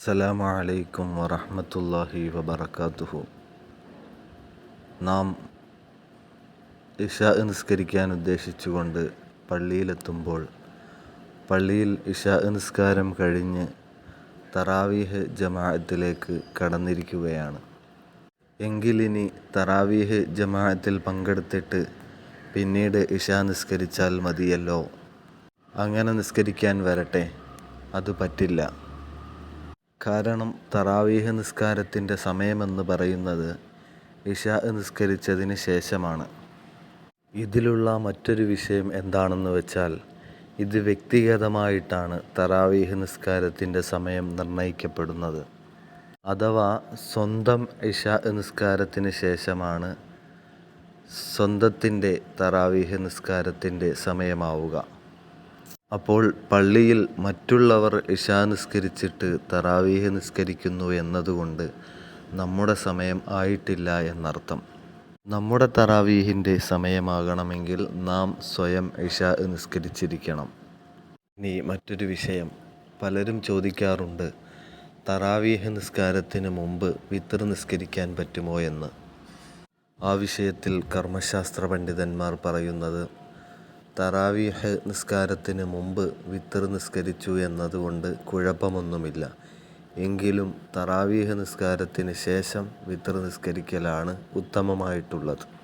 അസ്സലാമു അലൈക്കും വറഹ്മത്തുള്ളാഹി വബറകാതുഹു. നാം ഇഷ നിസ്കരിക്കാൻ ഉദ്ദേശിച്ചുകൊണ്ട് പള്ളിയിലെത്തുമ്പോൾ പള്ളിയിൽ ഇഷ നിസ്കാരം കഴിഞ്ഞ് തറാവീഹ് ജമാഅത്തിലേക്ക് കടന്നിരിക്കുകയാണ്. എങ്കിലിനി തറാവീഹ് ജമാഅത്തിൽ പങ്കെടുത്തിട്ട് പിന്നീട് ഇഷ നിസ്കരിച്ചാൽ മതിയല്ലോ? അങ്ങനെ നിസ്കരിക്കാൻ വരട്ടെ? അത് പറ്റില്ല. കാരണം തറാവീഹ് നിസ്കാരത്തിന്റെ സമയമെന്ന് പറയുന്നത് ഇഷ നിസ്കരിച്ചതിന് ശേഷമാണ്. ഇതിലുള്ള മറ്റൊരു വിഷയം എന്താണെന്ന് വെച്ചാൽ ഇത് വ്യക്തിഗതമായിട്ടാണ് തറാവീഹ് നിസ്കാരത്തിന്റെ സമയം നിർണയിക്കപ്പെടുന്നത്. അഥവാ സ്വന്തം ഇഷാ നിസ്കാരത്തിന് ശേഷമാണ് സ്വന്തത്തിന്റെ തറാവീഹ് നിസ്കാരത്തിന്റെ സമയമാവുക. അപ്പോൾ പള്ളിയിൽ മറ്റുള്ളവർ ഇഷാ നിസ്കരിച്ചിട്ട് തറാവീഹ് നിസ്കരിക്കുന്നു എന്നതുകൊണ്ട് നമ്മുടെ സമയം ആയിട്ടില്ല എന്നർത്ഥം. നമ്മുടെ തറാവീഹിന്റെ സമയമാകണമെങ്കിൽ നാം സ്വയം ഇഷാ നിസ്കരിച്ചിരിക്കണം. ഇനി മറ്റൊരു വിഷയം. പലരും ചോദിക്കാറുണ്ട് തറാവീഹ് നിസ്കാരത്തിന് മുമ്പ് വിത്തർ നിസ്കരിക്കാൻ പറ്റുമോ എന്ന്? ആ വിഷയത്തിൽ കർമ്മശാസ്ത്ര പണ്ഡിതന്മാർ പറയുന്നത് തറാവീഹ് നിസ്കാരത്തിന് മുമ്പ് വിത്തർ നിസ്കരിച്ചു എന്നതുകൊണ്ട് കുഴപ്പമൊന്നുമില്ല. എങ്കിലും തറാവീഹ് നിസ്കാരത്തിന് ശേഷം വിത്തർ നിസ്കരിക്കലാണ് ഉത്തമമായിട്ടുള്ളത്.